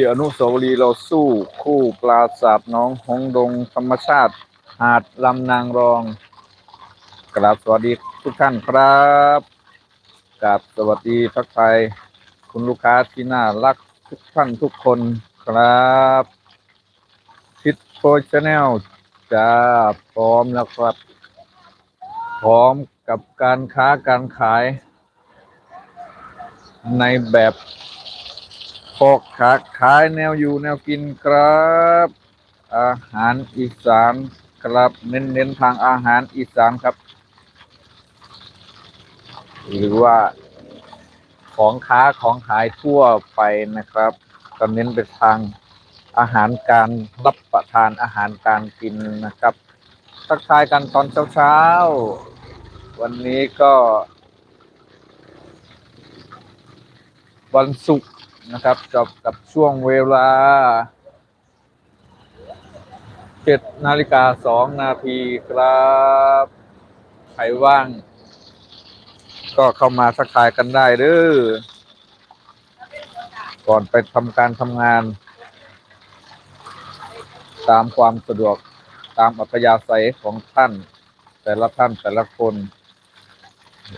ที่อนุสาวรีย์เราสู้คู่ปราศาสตร์น้องหงดงธรรมชาติ หาดลำนางรองกราบสวัสดีทุกท่านครับกราบสวัสดีทักทายคุณลูกค้าที่น่ารักทุกท่านทุกคนครับทิดโพชแนลจะพร้อมแล้วครับ พร้อมกับการค้าการขาย ในแบบ พอกขาขายแนวอยู่แนวกินครับ อาหารอีสานครับ เน้นเน้นทางอาหารอีสานครับ หรือว่าของค้าของขายทั่วไปนะครับก็เน้นไปทางอาหารการรับประทานอาหารการกินนะครับ ทักทายกันตอนเช้าๆ วันนี้ก็ วันศุกร์ นะครับจบกับช่วงเวลาเจ็ดนาฬิกาสองนาทีครับ ใครว่าง ก็เข้ามาสักทายกันได้เด้อก่อนไปทำการทำงาน ตามความสะดวกตามอัธยาศัยของท่าน แต่ละท่านแต่ละคน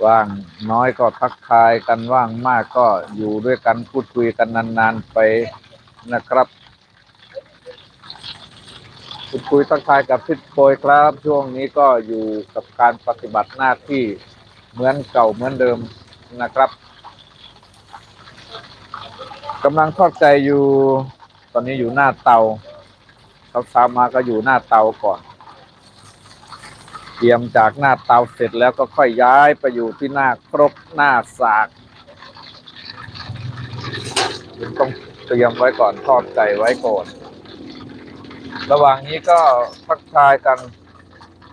ว่างน้อยก็ทักทายกันว่างมากก็อยู่ด้วยกันพูดคุยกันนานๆไปนะครับพูดคุยทักทายกับพิษโปยครับ ช่วงนี้ก็อยู่กับการปฏิบัติหน้าที่เหมือนเก่าเหมือนเดิมนะครับกำลังทอดใจอยู่ ตอนนี้อยู่หน้าเตาเช้ามาก็อยู่หน้าเตาก่อน เตรียมจากหน้าเตาเสร็จแล้วก็ค่อยย้ายไปอยู่ที่หน้าครกหน้าสากต้องเตรียมไว้ก่อนทอดใจไว้ก่อนระหว่างนี้ก็ทักทายกัน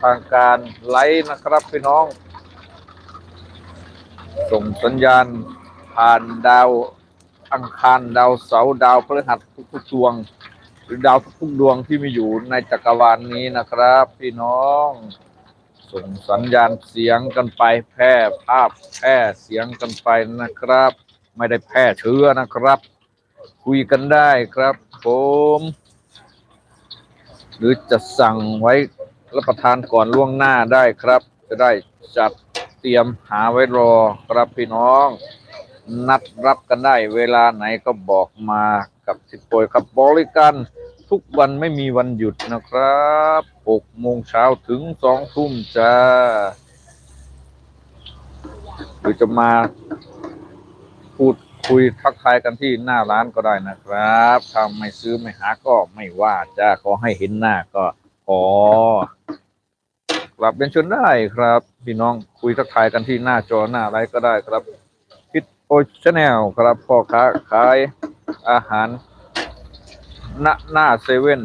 ทางการไลฟ์นะครับพี่น้อง ส่งสัญญาณผ่านดาวอังคารดาวเสาร์ดาวพฤหัสทุกๆดวง หรือดาวทุกๆดวงที่มีอยู่ในจักรวาลนนี้นะครับ พี่น้อง ส่งสัญญาณเสียงกันไปแพร่ภาพแพร่เสียงกันไปนะครับ ไม่ได้แพร่เชื้อนะครับ คุยกันได้ครับ ผม หรือจะสั่งไว้รับประทานก่อนล่วงหน้าได้ครับ จะได้จัดเตรียมหาไว้รอครับพี่น้อง นัดรับกันได้เวลาไหนก็บอกมากับสิบโปยครับบริการ ทุกวันไม่มีวันหยุดนะครับ6โมงเช้าถึง2ทุ่มจ้าหรือจะมาพูดคุยทักทายกันที่หน้าร้านก็ได้นะครับถ้าไม่ซื้อไม่หาก็ไม่ว่าจ้าขอให้เห็นหน้าก็ขอกลับเป็นชนได้ครับ พี่น้องคุยทักทายกันที่หน้าจอหน้าไรก็ได้ครับพิทโอชแนลครับพ่อค้าขายอาหาร ณหน้าเซเว่น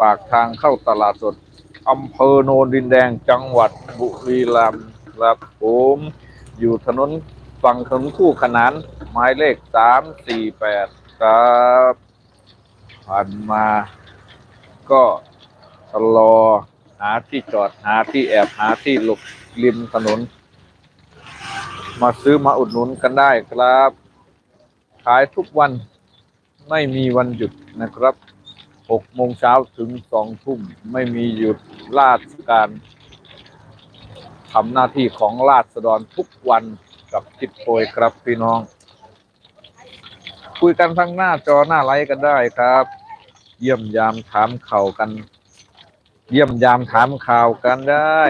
ปากทางเข้าตลาดสดอำเภอโนนดินแดงจังหวัดบุรีรัมย์ครับผมอยู่ถนนฝั่งถนนคู่ขนานหมายเลขสามสี่แปดครับผ่านมาก็ชะลอหาที่จอดหาที่แอบหาที่หลบริมถนน มาซื้อมาอุดหนุนกันได้ครับ ขายทุกวัน ไม่มีวันหยุดนะครับ6โมงเช้าถึง2ทุ่มไม่มีหยุดราชการทำหน้าที่ของราษฎรทุกวันกับจิตโปรยครับพี่น้อง คุยกันทั้งหน้าจอหน้าไลฟ์กันได้ครับ เยี่ยมยามถามข่าวกัน เยี่ยมยามถามข่าวกันได้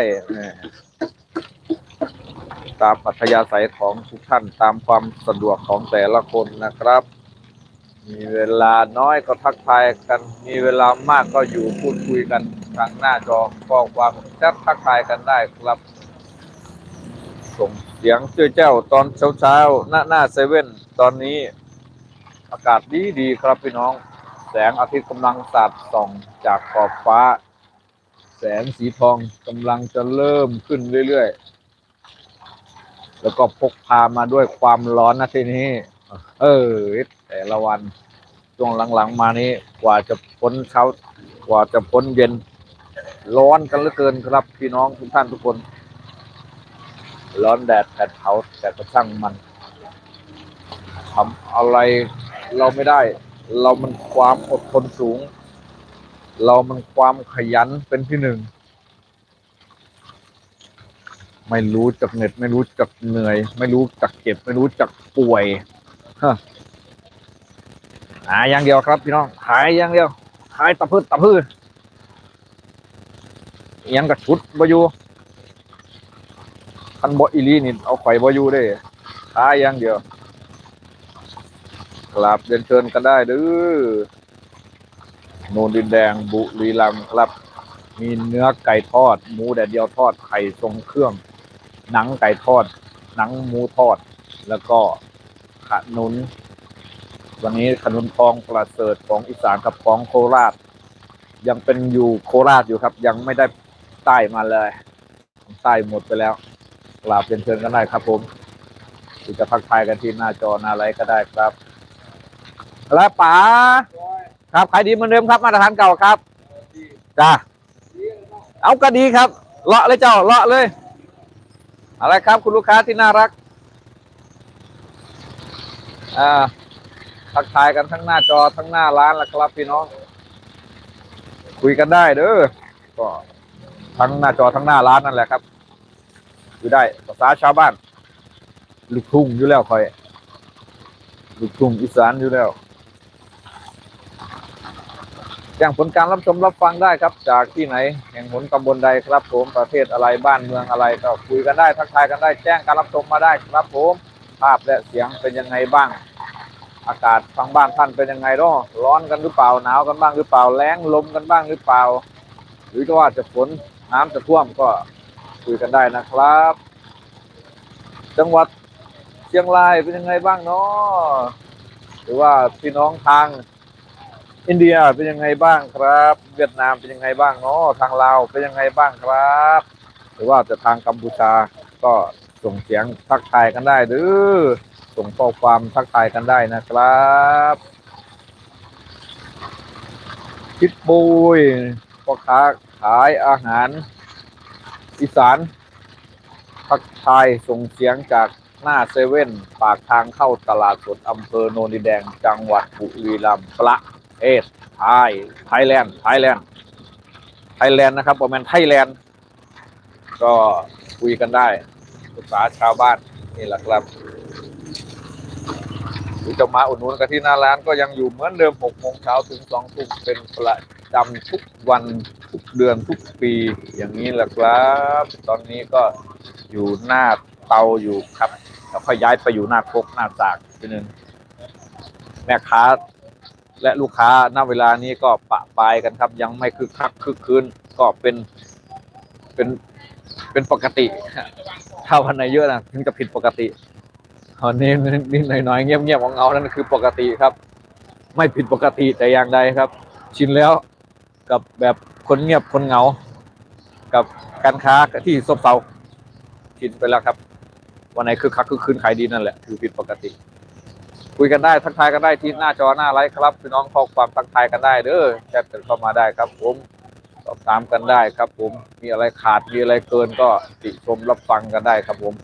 ตามปัธยาศัยของทุกท่านตามความสะดวกของแต่ละคนนะครับ มีเวลาน้อยก็ทักทายกัน มีเวลามากก็อยู่พูดคุยกันทางหน้าจอข้อความแชททักทายกันได้ครับ ส่งเสียงเจ้าเจ้าตอนเช้าๆหน้าหน้าเซเว่นตอนนี้อากาศดีดีครับพี่น้อง แสงอาทิตย์กำลังสาดส่องจากขอบฟ้า แสงสีทองกำลังจะเริ่มขึ้นเรื่อยๆ แล้วก็พกพามาด้วยความร้อนนะทีนี้ เออ แต่ละวันช่วงหลังๆมานี้ กว่าจะพ้นเช้ากว่าจะพ้นเย็น ร้อนกันเหลือเกินครับ พี่น้องทุกท่านทุกคน ร้อนแดดแผดเผาแต่ก็ช่างมันทำอะไรเราไม่ได้ เรามันความอดทนสูง เรามันความขยันเป็นที่หนึ่ง ไม่รู้จักเหน็ด ไม่รู้จักเหนื่อย ไม่รู้จักเจ็บ ไม่รู้จักป่วย หาอย่างเดียวครับพี่น้องขายอย่างเดียวขายตะพืดตะพืดอิหยังกับชุดบอยู่คันบอีลีนี่เอาไข่บอยู่ได้ขายอย่างเดียวกลับเดินเชิญกันได้เด้อโนนดินแดงบุรีรัมย์ครับ มีเนื้อไก่ทอด หมูแดดเดียวทอดไข่ทรงเครื่อง หนังไก่ทอด หนังหมูทอด แล้วก็ นุน วันนี้ขนุนทองประเสริฐของอีสานกับของโคราช ยังเป็นอยู่โคราชอยู่ครับ ยังไม่ได้ใต้มาเลย ใต้หมดไปแล้วกราบเรียนเชิญกันได้ครับผมจะทักทายกันที่หน้าจอหน้าไลฟ์ก็ได้ครับแล้วป๋าครับขายดีเหมือนเดิมครับมาตรฐานเก่าครับจ้าเอาก็ดีครับเลาะเลยเจ้าเลาะเลย อะไรครับคุณลูกค้าที่น่ารัก อ่าทักทายกันทั้งหน้าจอทั้งหน้าร้านละครับพี่น้อง คุยกันได้เด้อก็ทั้งหน้าจอทั้งหน้าร้านนั่นแหละครับคุยได้ภาษาชาวบ้าน ลูกทุ่งอยู่แล้วคอยลูกทุ่งอีสานอยู่แล้วแจ้งผลการรับชมรับฟังได้ครับ จากที่ไหนแห่งหนตำบลใดครับผมประเทศอะไรบ้านเมืองอะไรก็คุยกันได้ทักทายกันได้ แจ้งการรับชมมาได้ครับผม ภาพและเสียงเป็นยังไงบ้าง อากาศทางบ้านท่านเป็นยังไงร้อร้อนกันหรือเปล่าหนาวกันบ้างหรือเปล่าแรงลมกันบ้างหรือเปล่า หรือว่าจะฝนน้ำจะท่วมก็คุยกันได้นะครับ จังหวัดเชียงรายเป็นยังไงบ้างเนาะหรือว่าพี่น้องทางอินเดียเป็นยังไงบ้างครับ เวียดนามเป็นยังไงบ้างเนาะทางลาวเป็นยังไงบ้างครับ หรือว่าจะทางกัมพูชาก็ ส่งเสียงทักทายกันได้หรือส่งข้อความทักทายกันได้นะครับคิดบุยพ่อค้าขายอาหารอีสานทักทายส่งเสียงจากหน้าเซเว่นปากทางเข้าตลาดสดอำเภอโนนดินแดง จังหวัดบุรีรัมย์ประเทศไทยไทยแลนด์ไทยแลนด์ไทยแลนด์นะครับประมาณไทยแลนด์ก็คุยกันได้ ภาษาชาวบ้านนี่แหละครับหรือจะมาอุดหนุนกันที่หน้าร้านก็ยังอยู่เหมือนเดิม6โมงเช้าถึง2ทุ่มเป็นประจำทุกวันทุกเดือนทุกปีอย่างนี้แหละครับ ตอนนี้ก็อยู่หน้าเตาอยู่ครับ แล้วค่อยย้ายไปอยู่หน้าคกหน้าสากทีนึงแม่ค้าและลูกค้าณเวลานี้ก็ปะปายกันครับ ยังไม่คึกคักคึกคืนก็เป็นเป็น เป็นปกติถ้าวันไหนเยอะนะถึงจะผิดปกติตอนนี้นิดหน่อยๆเงียบๆของเงานั่นคือปกติครับ ไม่ผิดปกติแต่อย่างใดครับ ชินแล้วกับแบบคนเงียบคนเงา กับการค้าที่ซบเซาชินไปแล้วครับ วันไหนคือคักคือคืนขายดีนั่นแหละคือผิดปกติ คุยกันได้ทักทายกันได้ที่หน้าจอหน้าไลฟ์ครับพี่น้องข้อความทักทายกันได้เด้อแชทกันเข้ามาได้ครับผม สอบถามกันได้ครับผม มีอะไรขาดมีอะไรเกินก็ติชมรับฟังกันได้ครับผม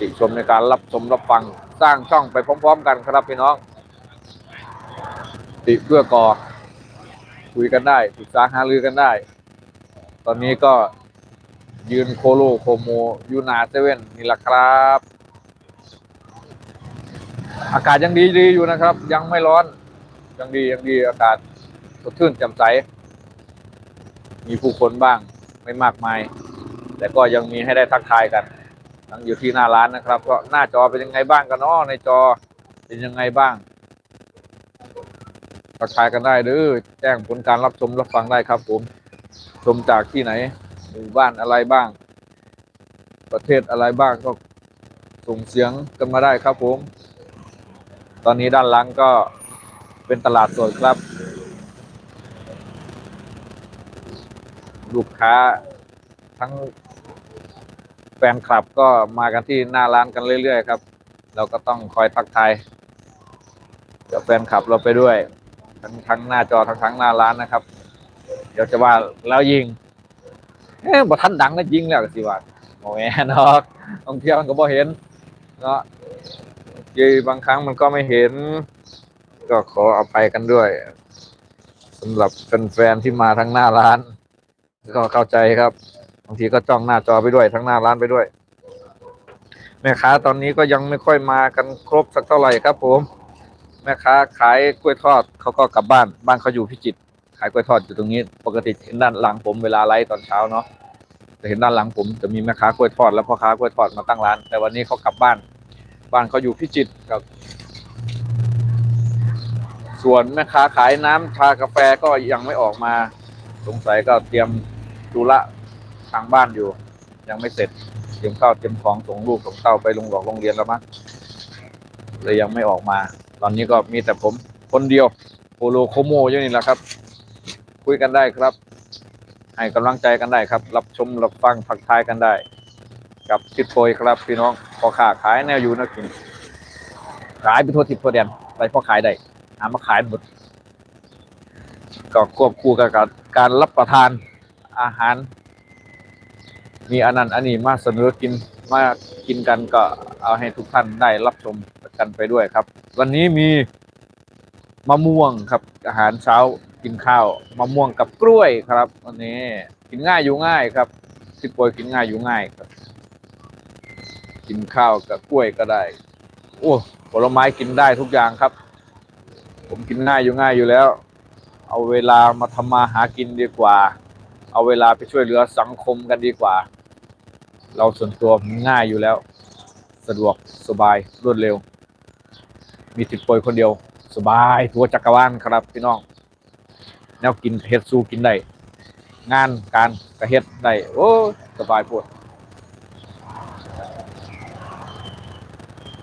ติชมในการรับชมรับฟัง สร้างช่องไปพร้อมๆ กันครับพี่น้อง ติเพื่อก่อ คุยกันได้ปรึกษาหารือกันได้ ตอนนี้ก็ยืนโคโลโคโมยูหนาเซเว่นนี่แหละครับ อากาศยังดีดีอยู่นะครับ ยังไม่ร้อน ยังดียังดีอากาศสดชื่นแจ่มใส มีผู้คนบ้างไม่มากมาย แต่ก็ยังมีให้ได้ทักทายกันทั้งอยู่ที่หน้าร้านนะครับ ก็หน้าจอเป็นยังไงบ้างกันเนาะในจอเป็นยังไงบ้างทักทายกันได้หรือแจ้งผลการรับชมรับฟังได้ครับ ผม ชมจากที่ไหนหมู่บ้านอะไรบ้าง ประเทศอะไรบ้างก็ส่งเสียงกันมาได้ครับผม ตอนนี้ด้านหลังก็เป็นตลาดสดครับ ลูกค้าทั้งแฟนคลับก็มากันที่หน้าร้านกันเรื่อยๆครับ เราก็ต้องคอยทักทายกับแฟนคลับเราไปด้วย ทั้งทั้งหน้าจอทั้งทั้งหน้าร้านนะครับ เดี๋ยวจะว่าแล้วยิงเอ๊ะบ่ทันดังแล้วยิงแล้วสิว่าโมแม่นอกท่องเที่ยวมันก็บ่เห็นเนาะยีบางครั้งมันก็ไม่เห็น ก็ขออภัยกันด้วยสำหรับแฟนๆที่มาทั้งหน้าร้าน ก็เข้าใจครับบางทีก็จ้องหน้าจอไปด้วย ทั้งหน้าร้านไปด้วย แม่ค้าตอนนี้ก็ยังไม่ค่อยมากันครบสักเท่าไหร่ครับผม แม่ค้าขายกล้วยทอดเขาก็กลับบ้าน บ้านเขาอยู่พิจิตรขายกล้วยทอดอยู่ตรงนี้ ปกติเห็นด้านหลังผมเวลาไลฟ์ตอนเช้าเนาะจะเห็นด้านหลังผมจะมีแม่ค้ากล้วยทอดแล้วพ่อค้ากล้วยทอดมาตั้งร้าน แต่วันนี้เขากลับบ้าน บ้านเขาอยู่พิจิตรครับ ส่วนแม่ค้าขายน้ำชากาแฟก็ยังไม่ออกมา สงสัยก็เตรียม ธุระทางบ้านอยู่ ยังไม่เสร็จเตรียมข้าวเตรียมของส่งลูกส่งเต้าไปโรงหลอกโรงเรียนแล้วมั้งเลยยังไม่ออกมา ตอนนี้ก็มีแต่ผมคนเดียวโปโลโคโมอยู่นี่แหละครับ คุยกันได้ครับ ให้กำลังใจกันได้ครับ รับชมรับฟังทักทายกันได้ กับทิดโพยครับ พี่น้องพอขาขายแนวอยู่นะกินขายไปทั่วทิศทั่วแดนไปพอขายได้หามาขายหมดก็ควบคู่กับการรับประทาน อาหาร มีอันนั้นอันนี้มาเสนอกินมากินกันก็เอาให้ทุกท่านได้รับชมกันไปด้วยครับ วันนี้มีมะม่วงครับ อาหารเช้ากินข้าวมะม่วงกับกล้วยครับวันนี้กินง่ายอยู่ง่ายครับทิดโพยกินง่ายอยู่ง่ายครับ กินข้าวกับกล้วยก็ได้ โอ้ผลไม้กินได้ทุกอย่างครับ ผมกินง่ายอยู่ง่ายอยู่แล้ว เอาเวลามาทำมาหากินดีกว่า เอาเวลาไปช่วยเหลือสังคมกันดีกว่า เราส่วนตัวง่ายอยู่แล้ว สะดวกสบายรวดเร็ว มีติดป่วยคนเดียว สบายทั่วจักรวาลครับพี่น้อง แนวกินเฮ็ดสู้กินได้งานการกระเฮ็ดได้โอ้สบายปวด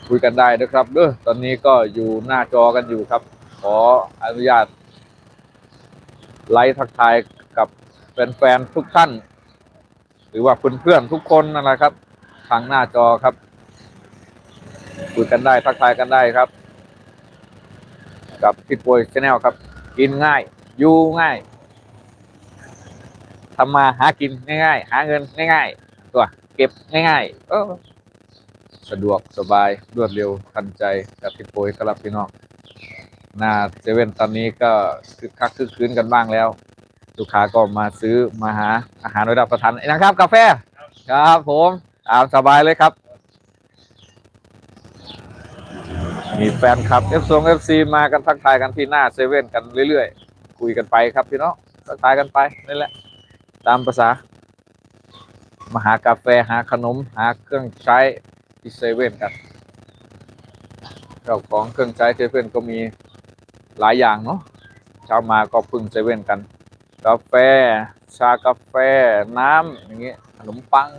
คุยกันได้นะครับเด้อตอนนี้ก็อยู่หน้าจอกันอยู่ครับ ขออนุญาตไลฟ์ทักทาย แฟนๆทุกท่าน หรือว่าเพื่อนๆทุกคนนั่นแหละครับ ทางหน้าจอครับคุยกันได้ทักทายกันได้ครับ กับพี่ป่วยชาแนลครับ กินง่าย อยู่ง่ายทำมาหากินง่ายๆ หาเงินง่ายๆ ตัวเก็บง่ายๆเออสะดวกสบายรวดเร็วทันใจกับพี่ป่วยครับพี่น้องหน้าเซเว่นตอนนี้ก็คึกคักคึกคืนกันบ้างแล้ว ลูกค้าก็มาซื้อมาหาอาหารไว้รับประทานนะครับ กาแฟครับผมตามสบายเลยครับ มีแฟนคลับ F 2 FC มากันทักทายกันที่หน้าเซเว่นกันเรื่อยๆ คุยกันไปครับพี่น้องทักทายกันไปนี่แหละ ตามภาษา มาหากาแฟหาขนมหาเครื่องใช้ที่เซเว่นกันเจ้าของเครื่องใช้เซเว่นก็มีหลายอย่างเนาะเช้ามาก็พึ่งเซเว่นกัน กาแฟ ชากาแฟ น้ำอย่างเงี้ยขนมปัง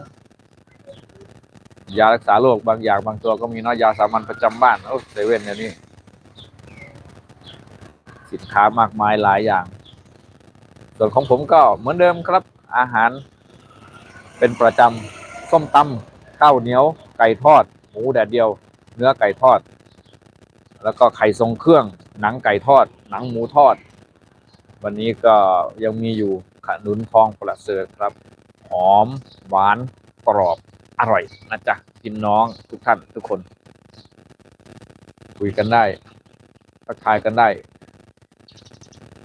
ยารักษาโรคบางอย่างบางตัวก็มีเนาะยาสามัญประจำบ้านโอ้เซเว่นเนี่ยนี่สินค้ามากมายหลายอย่าง ส่วนของผมก็เหมือนเดิมครับ อาหาร เป็นประจำส้มตำข้าวเหนียว ไก่ทอด หมูแดดเดียว เนื้อไก่ทอด แล้วก็ไข่ทรงเครื่อง หนังไก่ทอด หนังหมูทอด วันนี้ก็ยังมีอยู่ขนุนทองประเสริฐครับ หอม หวาน กรอบ อร่อยนะจ๊ะพี่น้องทุกท่านทุกคน คุยกันได้ทักทายกันได้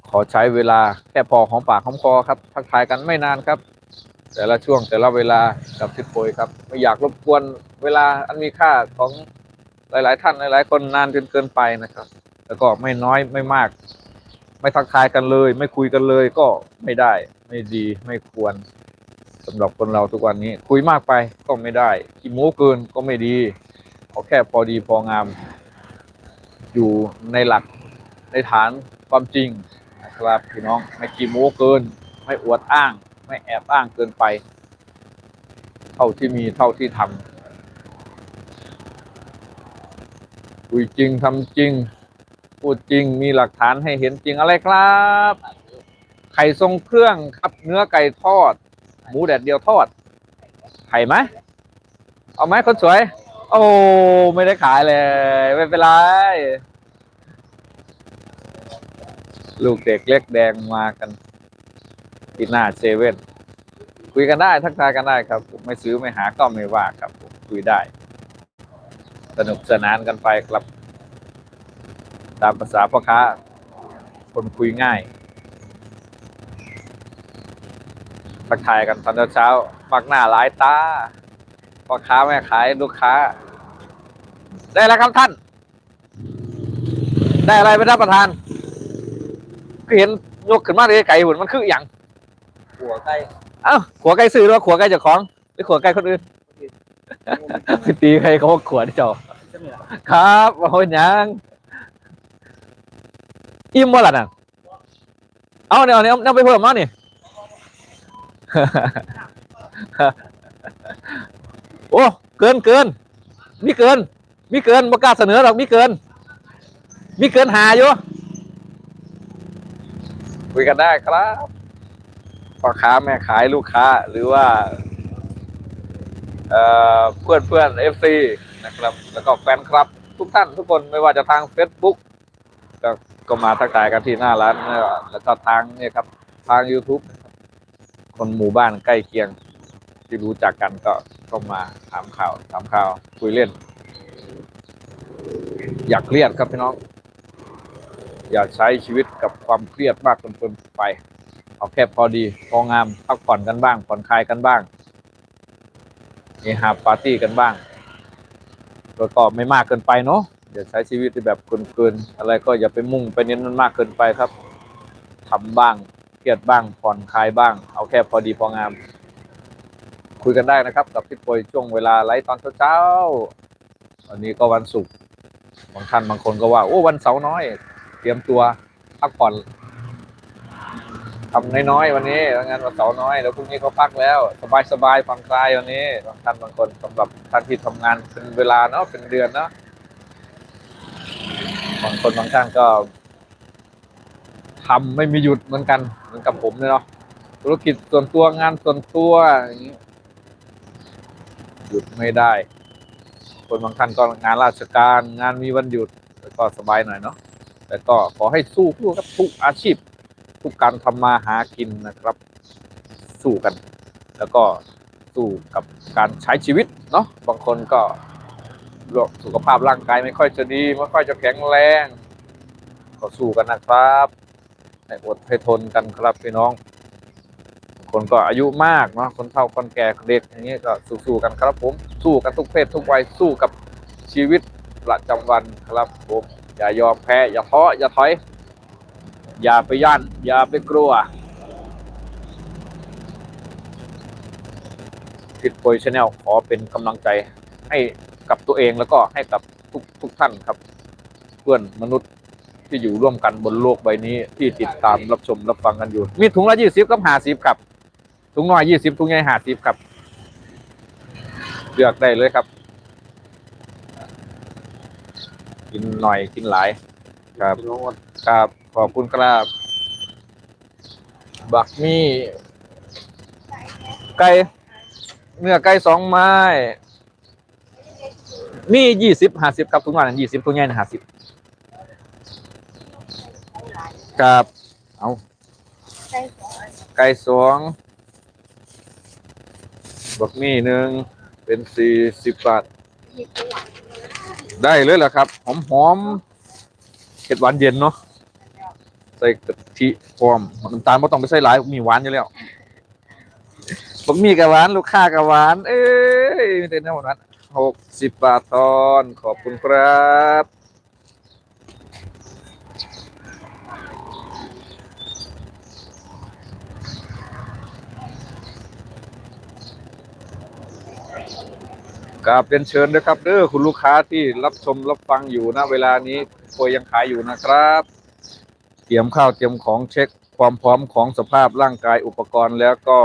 ขอใช้เวลาแค่พอของปากของคอครับทักทายกันไม่นานครับ แต่ละช่วงแต่ละเวลากับทิศโพยครับ ไม่อยากรบกวนเวลาอันมีค่าของหลาย ๆ ท่านหลาย ๆ คนนานจนเกินไปนะครับ แล้วก็ไม่น้อยไม่มาก ไม่ทักทายกันเลย ไม่คุยกันเลยก็ไม่ได้ ไม่ดีไม่ควรสำหรับคนเราทุกวันนี้ คุยมากไปก็ไม่ได้ขี้โม้เกินก็ไม่ดีเอาแค่พอดีพองาม อยู่ในหลักในฐานความจริงนะครับพี่น้องไม่ขี้โม้เกิน ไม่อวดอ้าง ไม่แอบอ้างเกินไป เท่าที่มีเท่าที่ทำคุยจริงทำจริง พูดจริงมีหลักฐานให้เห็นจริงอะไรครับ ไข่ทรงเครื่องครับเนื้อไก่ทอด หมูแดดเดียวทอด ไข่ไหมเอาไหมคนสวย โอ้ไม่ได้ขายเลย ไม่เป็นไรลูกเด็กเล็กแดงมากันที่หน้าเซเว่นคุยกันได้ทักทายกันได้ครับ ไม่ซื้อไม่หาก็ไม่ว่าครับ คุยได้ สนุกสนานกันไปครับ ตามภาษาพ่อค้า คนคุยง่ายทักทายกันตอนเช้าๆมักหน้าหลายตาพ่อค้าแม่ขายลูกค้า ได้แล้วครับท่าน ได้อะไรไปรับประทานก็เห็นยกขึ้นมาเลยไก่หุ่นมันคืออย่างหัวใกล้เอ้าขัวไก่ซื้อหรือว่าขัวไก่เจ้าของหรือขัวไก่คนอื่นตีใครเขาว่าขัวที่เจ้าจะมีอะไรครับโอ้ยยัง อิ่มบ่ล่ะน่ะเอาเนี่ยเอาเนี่ยเอาไปเพิ่มมานี่ โอ้เกินเกินมีเกิน มีเกินบ่กล้าเสนอหรอกมีเกิน มีเกินหาอยู่คุยกันได้ครับพ่อค้าแม่ขายลูกค้าหรือว่าเพื่อนเพื่อนเอฟซีนะครับ แล้วก็แฟนคลับ ทุกท่านทุกคนไม่ว่าจะทาง Facebook ก็ ก็มาทักทายกันที่หน้าร้านแล้วก็ทางเนี่ยครับทาง YouTube ครับคนหมู่บ้านใกล้เคียงที่รู้จักกันก็ก็มาถามข่าวถามข่าว คุยเล่น อยากเครียดครับพี่น้อง อย่าใช้ชีวิตกับความเครียดมากจนเกินไป เอาแค่พอดี พองามพักผ่อนกันบ้าง ผ่อนคลายกันบ้างเฮฮาปาร์ตี้กันบ้างแล้วก็ไม่มากเกินไปเนาะ ใช้ชีวิตที่แบบเกินๆอะไรก็อย่าไปมุ่งไปเน้นมันมากเกินไปครับทำบ้างเครียดบ้างผ่อนคลายบ้าง เอาแค่พอดีพองาม คุยกันได้นะครับ กับพี่ปอยช่วงเวลาไลฟ์ตอนเช้าๆวันนี้ก็วันศุกร์บางท่านบางคนก็ว่า โอ้วันเสาร์น้อย เตรียมตัวพักผ่อนทำน้อยๆวันนี้งานวันเสาร์น้อยแล้วพรุ่งนี้ก็พักแล้ว สบายๆผ่อนคลายวันนี้บางท่านบางคนสำหรับท่านที่ทำงานเป็นเวลาเนาะเป็นเดือนเนาะ บางคนบางท่านก็ทำไม่มีหยุดเหมือนกัน เหมือนกับผมเนี่ยเนาะธุรกิจส่วนตัวงานส่วนตัวอย่างนี้หยุดไม่ได้ คนบางท่านก็งานราชการ งานมีวันหยุดแล้วก็สบายหน่อยเนาะแต่ก็ขอให้สู้สู้กับทุกอาชีพ ทุกการทำมาหากินนะครับ สู้กัน แล้วก็สู้กับการใช้ชีวิตเนาะบางคนก็ สุขภาพร่างกายไม่ค่อยจะดีไม่ค่อยจะแข็งแรงก็สู้กันนะครับให้อดให้ทนกันครับพี่น้อง คนก็อายุมากเนาะคนเฒ่าคนแก่เด็กอย่างนี้ก็สู้ๆกันครับผมสู้กันทุกเพศทุกวัยสู้กับชีวิตประจำวันครับผมอย่ายอมแพ้อย่าท้ออย่าถอย อย่าไปย่านอย่าไปกลัวทิดโพยชาแนลขอเป็นกำลังใจให้ กับตัวเองแล้วก็ให้กับทุกทุกท่านครับ เพื่อนมนุษย์ที่อยู่ร่วมกันบนโลกใบนี้ ที่ติดตามรับชมรับฟังกันอยู่ มีถุงละยี่สิบกับห้าสิบครับถุงน้อยยี่สิบถุงใหญ่ห้าสิบครับเลือกได้เลยครับ กินหน่อยกินหลาย ครับครับขอบคุณครับบักมี่ไก่เนื้อไก่สองไม้ มียี่สิบห้าสิบครับทุกวันยี่สิบทุกอย่างห้าสิบครับเอาใช่สองไก่สองบักมี่หนึ่งเป็นสี่สิบบาทมีตัวได้เลยเหรอครับ หอมหอมๆเผ็ดหวานเย็นเนาะใส่กะทิพร้อมน้ำตาลไม่ต้องไปใส่หลายมีหวานอยู่แล้วผมมีกับหวาน ลูกค้ากับหวาน เอ้ยไม่ได้นะหมดนั้น หกสิบบาททอน ขอบคุณครับกราบเป็นเชิญนะครับเด้อคุณลูกค้าที่รับชมรับฟังอยู่นะเวลานี้โวยยังขายอยู่นะครับ เตรียมข้าวเตรียมของเช็คความพร้อมของสภาพร่างกายอุปกรณ์แล้วก็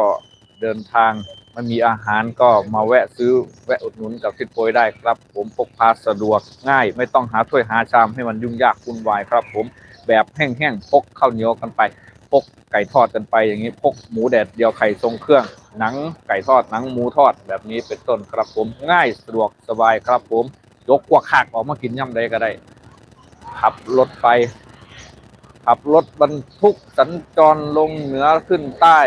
เดินทาง ไม่มีอาหารก็มาแวะซื้อแวะอุดหนุนกับทิดโพยได้ครับ ผมพกพาสะดวกง่าย ไม่ต้องหาถ้วยหาชามให้มันยุ่งยากวุ่นวายครับ ผมแบบแห้งๆพกข้าวเหนียวกันไปพกไก่ทอดกันไปอย่างนี้พกหมูแดดเดียวไข่ทรงเครื่องหนังไก่ทอดหนังหมูทอดแบบนี้เป็นต้นครับผมง่ายสะดวกสบายครับผมยกกวักขากออกมากินย่ำใดก็ได้ขับรถไปขับรถบรรทุกสัญจรลงเหนือขึ้นใต้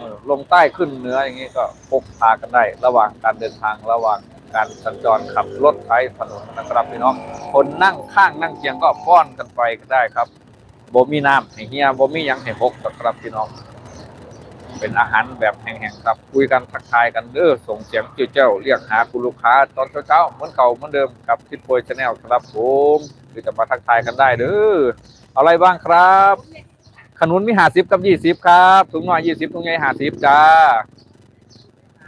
ออลงใต้ขึ้นเหนืออย่างนี้ก็พกพากันได้ ระหว่างการเดินทางระหว่างการสัญจรขับรถใช้ถนนนะครับพี่น้องคนนั่งข้างนั่งเคียงก็ป้อนกันไปก็ได้ครับบ่มีน้ำให้เฮียบ่มียังให้พกนะครับพี่น้อง เป็นอาหารแบบแห้งๆครับคุยกันทักทายกันเด้อส่งเสียงเจ้าเจ้าเรียกหาคุณลูกค้า ตอนเช้าๆเหมือนเก่าเหมือนเดิมกับทิศโพยชาแนลครับผมคือจะมาทักทายกันได้เด้อเอาอะไรบ้างครับ ขนุนมีหาสิบกับยี่สิบครับถุงหน่อยยี่สิบถุงใหญ่หาสิบจ้า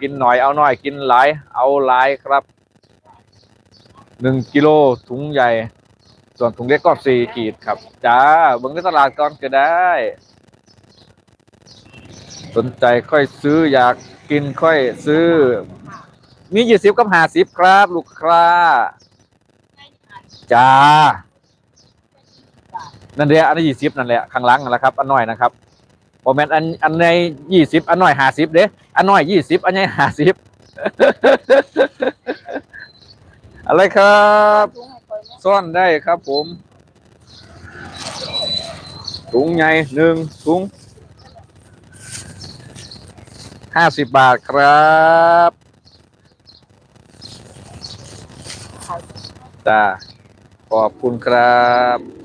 กินหน่อยเอาหน่อยกินหลาย เอาหลายครับหนึ่งกิโลถุงใหญ่ ส่วนถุงเล็กก็สี่ขีดครับจ้าเบิ่งในตลาดก่อนก็ได้ สนใจค่อยซื้ออยากกินค่อยซื้อ มียี่สิบกับหาสิบครับ ลูกค้าจ้า นั่นแหละอันนี้ยี่สิบนั่นแหละข้างหลังนั่นแหละครับอันน้อยนะครับโมเมนอันอันในยี่สิบอันน้อยห้าสิบเด้อันน้อยยี่สิบอันใหญ่ห้าสิบอะไรครับซ่อนได้ครับผมถุงใหญ่หนึ่งถุงห้าสิบบาทครับจ้าขอบคุณครับ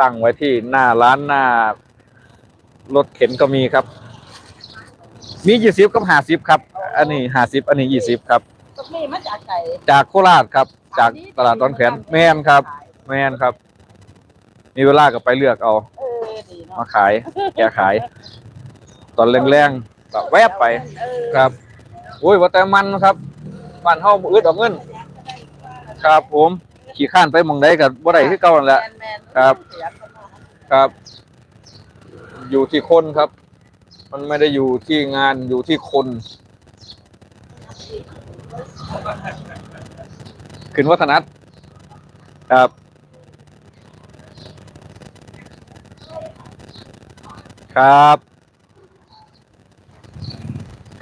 ตั้งไว้ที่หน้าร้านหน้ารถเข็นก็มีครับ มียี่สิบกับห้าสิบครับ อันนี้ห้าสิบอันนี้ยี่สิบครับ ตรงนี้มาจากไก่จากโคราชครับ จากตลาดตอนแขนแม่นครับ แม่นครับ มีเวลาก็ไปเลือกเอา เออดีเนาะมาขาย แกขาย ตอนแรงๆก็แวบไปเออครับโอ้ยว่าแต่มันครับบ้านเฮาบ่อึดเอาเงิน ครับผม ขี่ข้านไปหมองใดก็บ่ได้คือเก่านั่นแหละ แมนๆครับเสียเข้ามาครับ อยู่ที่คนครับ มันไม่ได้อยู่ที่งานอยู่ที่คน ขึ้นวัฒนัทครับครับ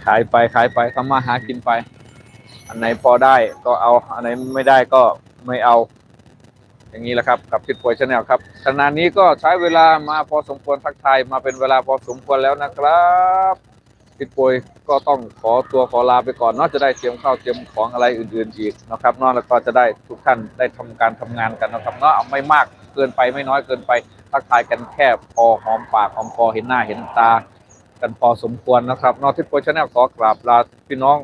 ขายไปขายไปทำมาหากินไป อันไหนพอได้ก็เอา อันไหนไม่ได้ก็ ไม่เอา อย่างนี้แหละครับกับทิศป่วยชาแนลครับขณะนี้ก็ใช้เวลามาพอสมควรทักทายมาเป็นเวลาพอสมควรแล้วนะครับทิศป่วยก็ต้องขอตัวขอลาไปก่อนเนอกจะได้เตรียมข้าวเตรียมของอะไรอื่น ๆ อีกนะครับนอกแล้วก็จะได้ทุกท่านได้ทำการทำงานกันนะครับเนาะเอาไม่มากเกินไปไม่น้อยเกินไปทักทายกันแค่พอหอมปากหอมคอเห็นหน้าเห็นตา กันพอสมควรนะครับนอกทิศป่วยชาแนลขอกราบลาพี่น้อง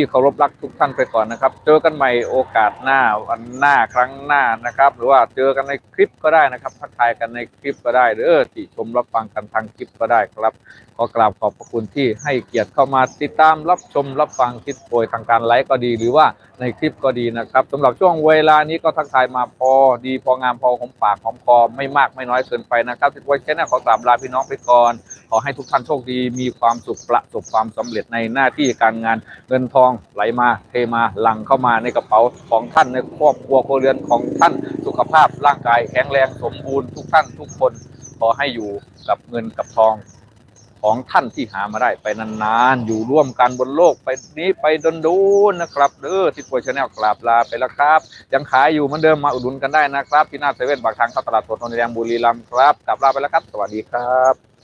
ที่เคารพรักทุกท่านไปก่อนนะครับ เจอกันใหม่โอกาสหน้าวันหน้าครั้งหน้านะครับ หรือว่าเจอกันในคลิปก็ได้นะครับทักทายกันในคลิปก็ได้หรือที่ชมรับฟังกันทางคลิปก็ได้ครับขอกราบขอบพระคุณที่ให้เกียรติเข้ามาติดตามรับชมรับฟังคลิปโดยทางการไลฟ์ก็ดี หรือว่าในคลิปก็ดีนะครับสำหรับช่วงเวลานี้ก็ทักทายมาพอดีพองามพอหอมปากหอมคอไม่มากไม่น้อยเกินไปนะครับที่ไว้แค่นี้ขอกราบลาพี่น้องไปก่อน ขอให้ทุกท่านโชคดีมีความสุขประสบความสำเร็จในหน้าที่การงานเงินทองไหลมาเทมาหลั่งเข้ามาในกระเป๋าของท่านในครอบครัวครัวเรือนของท่านสุขภาพร่างกายแข็งแรงสมบูรณ์ทุกท่านทุกคนขอให้อยู่กับเงินกับทองของท่านที่หามาได้ไปนานๆ อยู่ร่วมกันบนโลกไปนี้ไปดนดูนๆนะครับเด้อที่ป่วยชาแนลกราบลาไปแล้วครับ ยังขายอยู่เหมือนเดิมมาอุดหนุนกันได้นะครับ ที่หน้าเซเว่นปากทางเข้าตลาดสดนนทแดงบุรีรัมย์ครับกราบลาไปแล้วครับ สวัสดีครับ